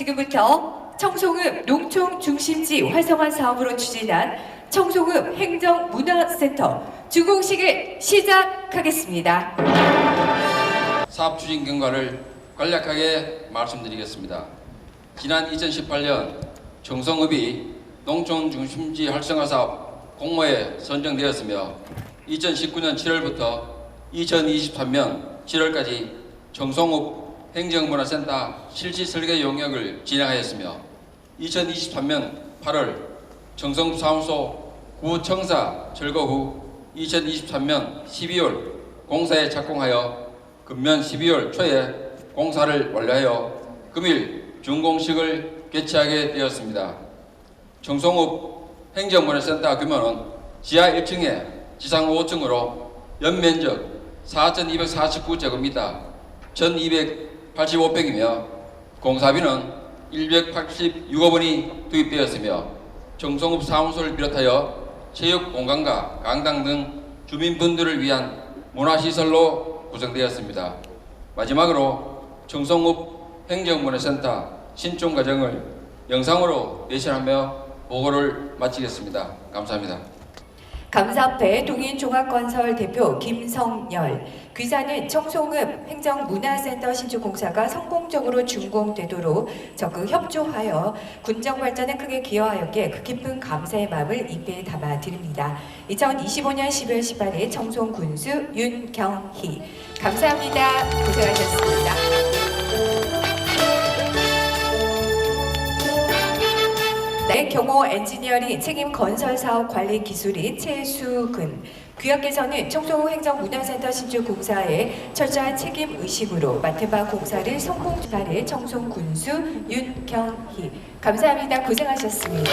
지금부터 청송읍 농촌 중심지 활성화 사업으로 추진한 청송읍 행정문화센터 준공식을 시작하겠습니다. 사업 추진 경과를 간략하게 말씀드리겠습니다. 지난 2018년 청송읍이 농촌 중심지 활성화 사업 공모에 선정되었으며 2019년 7월부터 2023년 7월까지 청송읍 행정문화센터 실시 설계 용역을 진행하였으며 2023년 8월 청송읍 사무소 구청사 철거 후 2023년 12월 공사에 착공하여 금년 12월 초에 공사를 완료하여 금일 준공식을 개최하게 되었습니다. 청송읍 행정문화센터 규모는 지하 1층에 지상 5층으로 연면적 4,249제곱미터 1,285평이며 공사비는 186억 원이 투입되었으며 청송읍 사무소를 비롯하여 체육 공간과 강당 등 주민분들을 위한 문화시설로 구성되었습니다. 마지막으로 청송읍 행정문화센터 신촌 과정을 영상으로 내신하며 보고를 마치겠습니다. 감사합니다. 감사패 동인종합건설 대표 김성열 귀사는 청송읍 행정문화센터 신축공사가 성공적으로 준공되도록 적극 협조하여 군정 발전에 크게 기여하였기에 그 깊은 감사의 마음을 입에 담아 드립니다. 2025년 12월 18일 청송군수 윤경희 감사합니다. 고생하셨습니다. 네, 경호 엔지니어링 책임 건설 사업 관리 기술인 최수근 구역에서는 청소 행정문화센터 신축 공사에 철저한 책임 의식으로 맡은 바 공사를 성공 주사를 청송 군수 윤경희 감사합니다. 고생하셨습니다.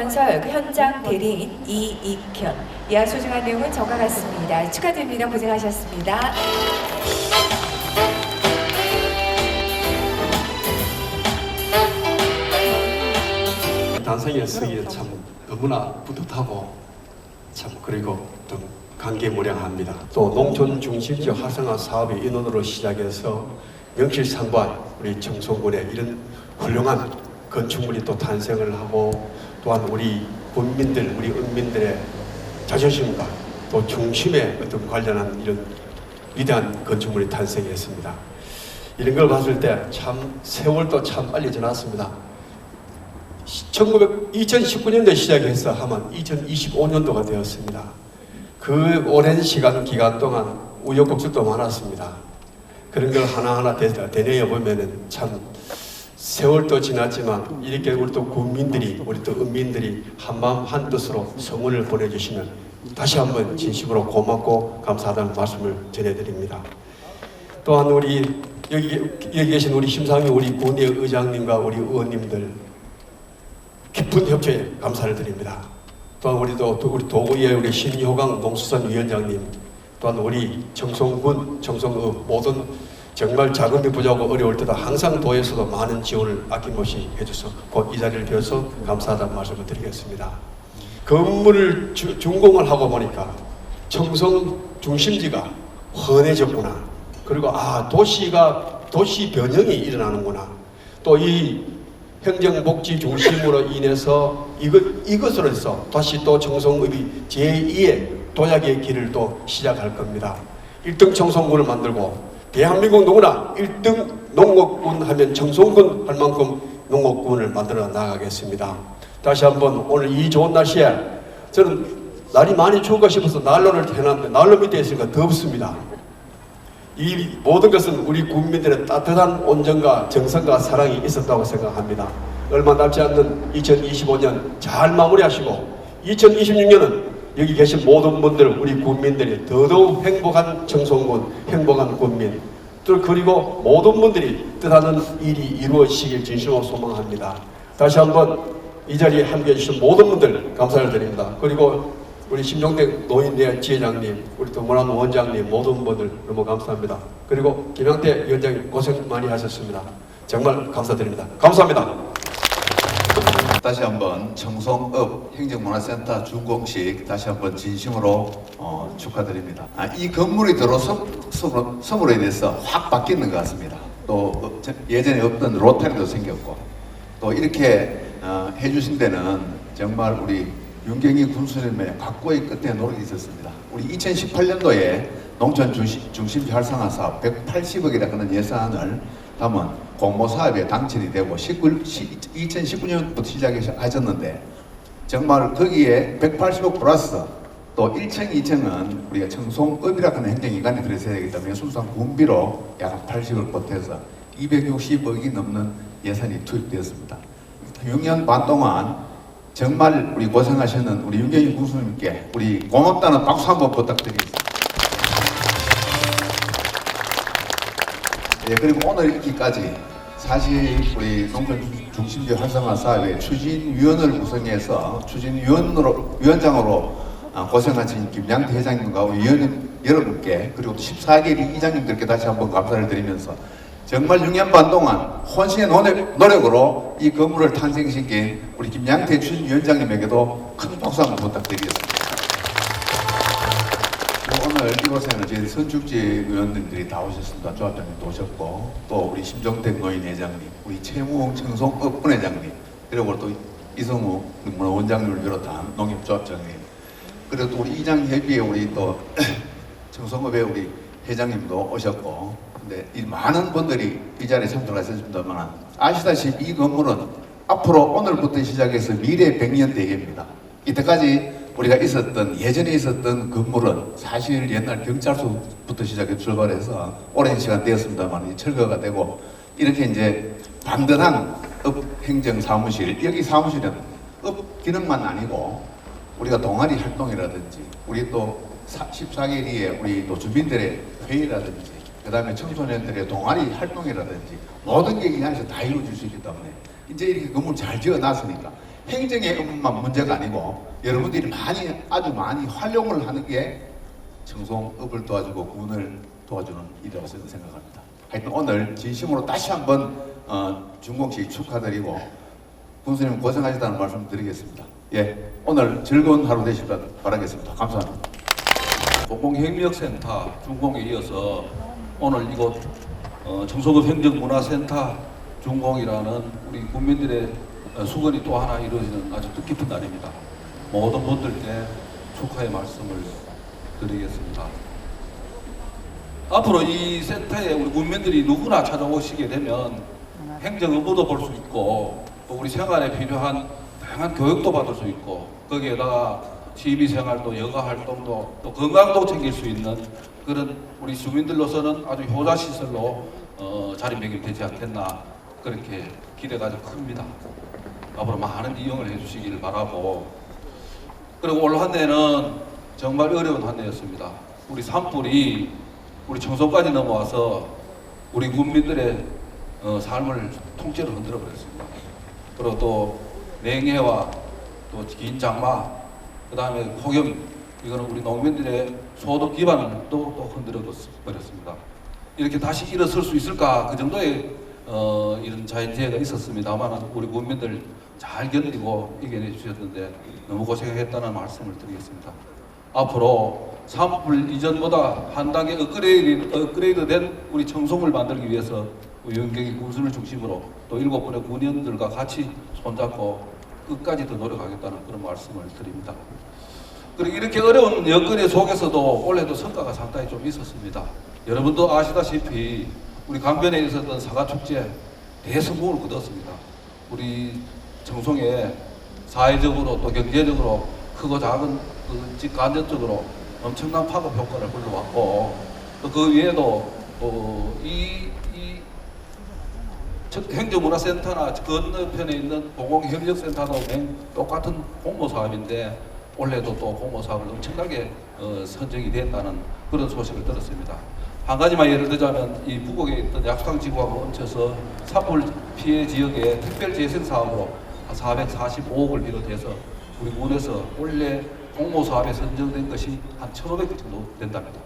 건설 현장 대리인 이익현 이하 소중한 내용은 저가 같습니다. 축하드립니다. 고생하셨습니다. 단상에 서기에 참 너무나 뿌듯하고 참 그리고 또 감개무량합니다. 또 농촌 중심지 활성화 사업의 인원으로 시작해서 명실상부한 우리 청송군에 이런 훌륭한 건축물이 또 탄생을 하고 또한 우리 군민들, 우리 은민들의 자존심과 또 중심에 어떤 관련한 이런 위대한 건축물이 탄생했습니다. 이런 걸 봤을 때 참 세월도 참 빨리 지났습니다. 1900, 2019년도에 시작해서 하면 2025년도가 되었습니다. 그 오랜 시간 기간 동안 우여곡절도 많았습니다. 그런 걸 하나하나 되- 되뇌어 보면은 참 세월도 지났지만 이렇게 우리 또 국민들이 우리 또 은민들이 한마음 한뜻으로 성원을 보내주시면 다시 한번 진심으로 고맙고 감사하다는 말씀을 전해드립니다. 또한 우리 여기, 여기 계신 우리 심상희 우리 군의 의장님과 우리 의원님들 깊은 협조에 감사를 드립니다. 또한 우리도 또 우리 도구의 우리 신효강 농수산 위원장님, 또한 우리 청송군, 청송읍 모든 정말 자금이 부족하고 어려울 때도 항상 도에서도 많은 지원을 아낌없이 해줘서 곧이 자리를 비워서 감사하다는 말씀을 드리겠습니다. 건물을 주- 준공을 하고 보니까 청송 중심지가 헌해졌구나. 그리고 아 도시가 도시 변형이 일어나는구나. 또 이 행정복지 중심으로 인해서 이것 이것으로 해서 다시 또 청송읍이 제2의 도약의 길을 또 시작할 겁니다. 1등 청송군을 만들고 대한민국 누구나 1등 농업군 하면 청송군 할 만큼 농업군을 만들어 나가겠습니다. 다시 한번 오늘 이 좋은 날씨에 저는 날이 많이 추울까 싶어서 난로를 해놨는데 난로 밑에 있으니까 덥습니다. 이 모든 것은 우리 국민들의 따뜻한 온정과 정성과 사랑이 있었다고 생각합니다. 얼마 남지 않는 2025년 잘 마무리하시고 2026년은 여기 계신 모든 분들 우리 국민들이 더더욱 행복한 청송군, 행복한 국민 또 그리고 모든 분들이 뜻하는 일이 이루어지시길 진심으로 소망합니다. 다시 한번 이 자리에 함께해 주신 모든 분들 감사를 드립니다. 그리고 우리 심종대 노인대 지회장님, 우리 또 문화노 원장님 모든 분들 너무 감사합니다. 그리고 김영태 위원장님 고생 많이 하셨습니다. 정말 감사드립니다. 감사합니다. 다시 한번 청송읍 행정문화센터 준공식 다시 한번 진심으로 어, 축하드립니다. 아, 이 건물이 들어섬으로 섬으로 인해서 확 바뀌는 것 같습니다. 또 어, 저- 예전에 없던 로타리도 생겼고 또 이렇게 어, 해주신 데는 정말 우리 윤경희 군수님의 각고의 끝에 노력이 있었습니다. 우리 2018년도에 농촌 중심, 중심지 활성화 사업 180억이라는 그런 예산을 담은 공모 사업에 당첨이 되고 19, 2019년부터 시작하셨는데 정말 거기에 180억 플러스 또 1층, 2층은 우리가 청송읍이라고 하는 행정기관이 들어서야 되기 때문에 순수한 군비로 약 80을 보태서 260억이 넘는 예산이 투입되었습니다. 6년 반 동안 정말 우리 고생하시는 우리 윤경희 군수님께 우리 고맙다는 박수 한번 부탁드리겠습니다. 예, 그리고 오늘 있기까지 사실 우리 농촌 중심지 활성화 사업의 추진위원을 구성해서 추진위원으로 위원장으로 아, 고생하신 김양태 회장님과 우리 위원님 여러분께 그리고 또 14개 이장님들께 다시 한번 감사를 드리면서 정말 6년 반 동안 혼신의 노력, 노력 으로 이 건물을 탄생시킨 우리 김양태 추진위원장님에게도 큰 박수 한번 부탁드리겠습니다. 오늘 이곳에는 저희 선축지 의원님들이 다 오셨습니다. 조합장님도 오셨고 또 우리 심정택 노인 회장님, 우리 최무홍 청송업 분회장님, 그리고 또 이성우 문화원장님을 비롯한 농협조합장님, 그리고 또 우리 이장협의회 우리 또 청송업의 우리 회장님도 오셨고, 근데 이 많은 분들이 이 자리에 참석하셨습니다만 아시다시피 이 건물은 앞으로 오늘부터 시작해서 미래 100년 대계입니다. 이때까지 우리가 있었던 예전에 있었던 건물은 사실 옛날 경찰서부터 시작해 출발해서 오랜 시간 되었습니다만 철거가 되고 이렇게 이제 반듯한 업 행정 사무실 여기 사무실은 업 기능만 아니고 우리가 동아리 활동이라든지 우리 또 14개리의 우리 또 주민들의 회의라든지 그 다음에 청소년들의 동아리 활동이라든지 모든 게 이 안에서 다 이루어질 수 있기 때문에 이제 이렇게 건물 잘 지어놨으니까 행정의 업무만 문제가 아니고 여러분들이 많이 아주 많이 활용을 하는 게 청송업을 도와주고 군을 도와주는 일이라고 저는 생각합니다. 하여튼 오늘 진심으로 다시 한번 어, 준공식 축하드리고 군수님 고생하셨다는 말씀 드리겠습니다. 예, 오늘 즐거운 하루 되시길 바라겠습니다. 감사합니다. 공공협력센터 준공에 이어서 오늘 이곳 어, 청소급 행정문화센터 준공이라는 우리 국민들의 어, 수건이 또 하나 이루어지는 아주 뜻깊은 날입니다. 모든 분들께 축하의 말씀을 드리겠습니다. 앞으로 이 센터에 우리 국민들이 누구나 찾아오시게 되면 행정 업무도 볼 수 있고 또 우리 생활에 필요한 다양한 교육도 받을 수 있고 거기에다가 취미 생활도 여가 활동도 또 건강도 챙길 수 있는 그런 우리 주민들로서는 아주 효자 시설로 어, 자리매김되지 않겠나 그렇게 기대가 아주 큽니다. 앞으로 많은 이용을 해주시길 바라고 그리고 올 한 해는 정말 어려운 한 해였습니다. 우리 산불이 우리 청소까지 넘어와서 우리 국민들의 어, 삶을 통째로 흔들어 버렸습니다. 그리고 또 냉해와 또 긴 장마, 그 다음에 폭염, 이거는 우리 농민들의 소득 기반을 또, 또 흔들어 버렸습니다. 이렇게 다시 일어설 수 있을까 그 정도의 어, 이런 자연재해가 있었습니다만 우리 국민들 잘 견디고 이겨내 주셨는데 너무 고생했다는 말씀을 드리겠습니다. 앞으로 산불 이전보다 한 단계 업그레이드, 업그레이드 된 우리 청송을 만들기 위해서 연경이 군수를 중심으로 또 일곱 분의 군인들과 같이 손잡고 끝까지 더 노력하겠다는 그런 말씀을 드립니다. 그리고 이렇게 어려운 여건의 속에서도 올해도 성과가 상당히 좀 있었습니다. 여러분도 아시다시피 우리 강변에 있었던 사과축제 대성공을 거뒀습니다. 우리 청송에 사회적으로 또 경제적으로 크고 작은 그 직간접적으로 엄청난 파급 효과를 불러왔고 또 그 위에도 어, 이, 이즉 행정문화센터나 건너편에 있는 공공협력센터도 맨 똑같은 공모 사업인데 올해도 또 공모 사업을 엄청나게 어, 선정이 됐다는 그런 소식을 들었습니다. 한 가지만 예를 들자면 이 부곡에 있던 약수강지구하고 얹혀서 산불 피해 지역의 특별 재생 사업으로 445억을 비롯해서 우리 군에서 원래 공모 사업에 선정된 것이 한 1,500개 정도 된답니다.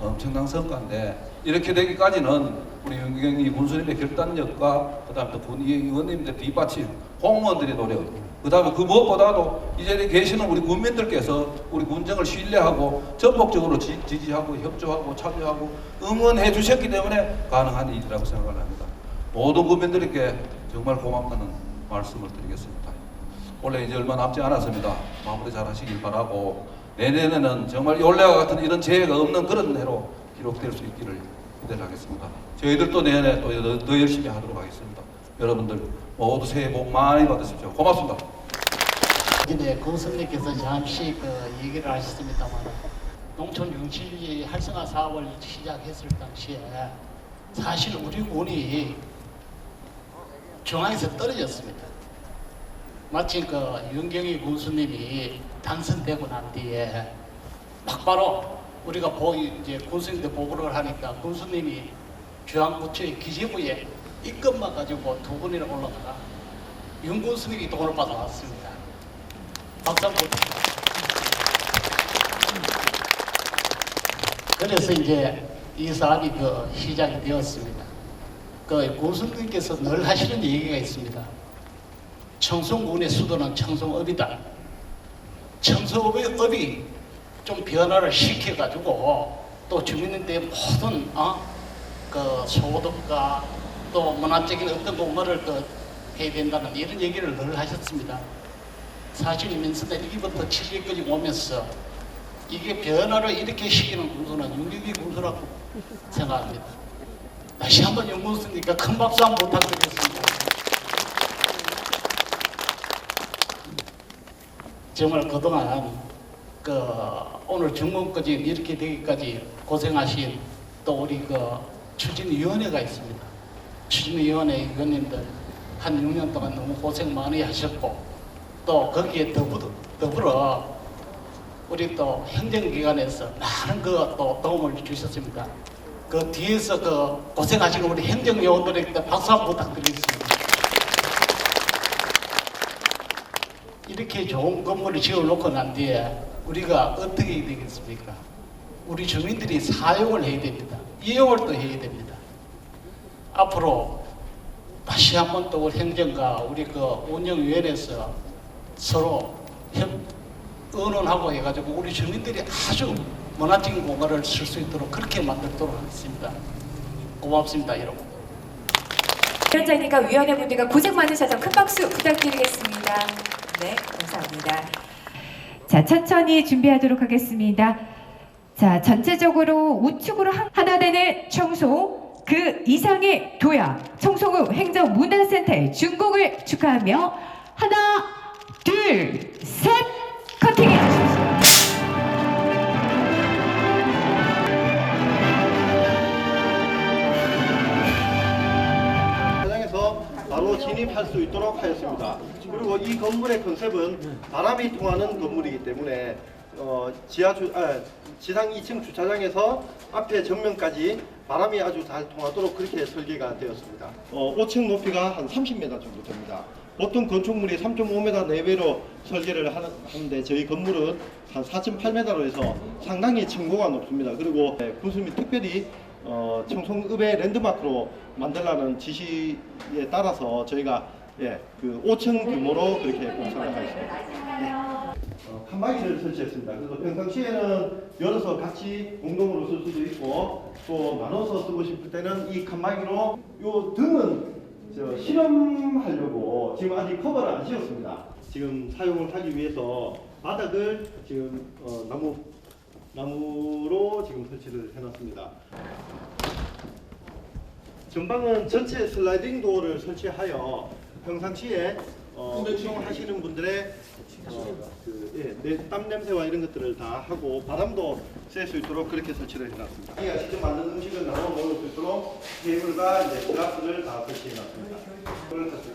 엄청난 성과인데 이렇게 되기까지는 우리 윤경희 군수님의 결단력과 그다음에 또군 의원님들 뒷받침, 공무원들의 노력, 그다음에 그 무엇보다도 이 자리에 계시는 우리 국민들께서 우리 군정을 신뢰하고 전폭적으로 지, 지지하고 협조하고 참여하고 응원해 주셨기 때문에 가능한 일이라고 생각을 합니다. 모든 국민들에게 정말 고맙다는 말씀을 드리겠습니다. 원래 이제 얼마 남지 않았습니다. 마무리 잘 하시길 바라고 내년에는 정말 올해와 같은 이런 재해가 없는 그런 해로 기록될 수 있기를 기대를 하겠습니다. 저희들도 내년에 또 더, 더 열심히 하도록 하겠습니다. 여러분들 모두 새해 복 많이 받으십시오. 고맙습니다. 네, 고선님께서 잠시 그 얘기를 하셨습니다만 농촌 융실지 활성화 사업을 시작했을 당시에 사실 우리 군이 중앙에서 떨어졌습니다. 마침 그 윤경희 군수님이 당선되고 난 뒤에 막바로 우리가 보 이제 군수님들 보고를 하니까 군수님이 중앙부처의 기재부에 입건만 가지고 두 분이나 올라가 윤 군수님이 돈을 받아왔습니다. 박수 한번 그래서 이제 이 사업이 그 시작이 되었습니다. 그 고수님께서 늘 하시는 얘기가 있습니다. 청송군의 수도는 청송읍이다. 청송읍의 업이 좀 변화를 시켜가지고 또 주민들의 모든 어? 그 소득과 또 문화적인 어떤 공헌을 그 해야 된다는 이런 얘기를 늘 하셨습니다. 사실 민선대 1기부터 7기까지 오면서 이게 변화를 이렇게 시키는 군수는 윤기기 군수라고 생각합니다. 다시 한번 윤군수니까 큰 박수 한번 부탁드리겠습니다. 정말 그동안 그 오늘 중공까지 이렇게 되기까지 고생하신 또 우리 그 추진위원회가 있습니다. 추진위원회 의원님들 한 6년 동안 너무 고생 많이 하셨고 또 거기에 더불어, 더불어 우리 또 행정기관에서 많은 그또 도움을 주셨습니다. 그 뒤에서 그 고생하시는 우리 행정요원들에게 박수 한번 부탁드리겠습니다. 이렇게 좋은 건물을 지어놓고 난 뒤에 우리가 어떻게 해야 되겠습니까? 우리 주민들이 사용을 해야 됩니다. 이용을 또 해야 됩니다. 앞으로 다시 한 번 또 우리 행정과 우리 그 운영위원회에서 서로 협, 의논하고 해가지고 우리 주민들이 아주 문화적인 공간을 쓸 수 있도록 그렇게 만들도록 하겠습니다. 고맙습니다, 여러분. 위원장님과 위원회 분들과 고생 많으셔서 큰 박수 부탁드리겠습니다. 네, 감사합니다. 자, 천천히 준비하도록 하겠습니다. 자, 전체적으로 우측으로 하- 하나 되는 청송 그 이상의 도야 청송읍 행정문화센터의 준공을 축하하며 하나, 둘, 셋 커팅해 주십시오. 바로 진입할 수 있도록 하였습니다. 그리고 이 건물의 컨셉은 바람이 통하는 건물이기 때문에 어, 지하 주, 아, 지상 2층 주차장에서 앞에 정면까지 바람이 아주 잘 통하도록 그렇게 설계가 되었습니다. 어, 5층 높이가 한 30m 정도 됩니다. 보통 건축물이 3.5m 내외로 설계를 하는, 하는데 저희 건물은 한 4.8m로 해서 상당히 층고가 높습니다. 그리고 네, 군수님이 특별히 어, 청송읍의 랜드마크로 만들라는 지시에 따라서 저희가 예, 그 5층 규모로 그렇게 공사를 하였습니다. 네. 어, 칸막이를 설치했습니다. 그래서 평상시에는 열어서 같이 공동으로 쓸 수도 있고 또 나눠서 쓰고 싶을 때는 이 칸막이로 요 등은 저 실험하려고 지금 아직 커버를 안 씌웠습니다. 지금 사용을 하기 위해서 바닥을 지금 어, 나무 나무로 지금 설치를 해놨습니다. 전방은 전체 슬라이딩 도어를 설치하여 평상시에 어, 운동하시는 분들의 어, 그, 예, 내, 땀 냄새와 이런 것들을 다 하고 바람도 쐴 수 있도록 그렇게 설치를 해놨습니다. 자기가 직접 만든 음식을 나눠 먹을 수 있도록 테이블과 이제 그라스를 다 설치해놨습니다. 그걸 설치-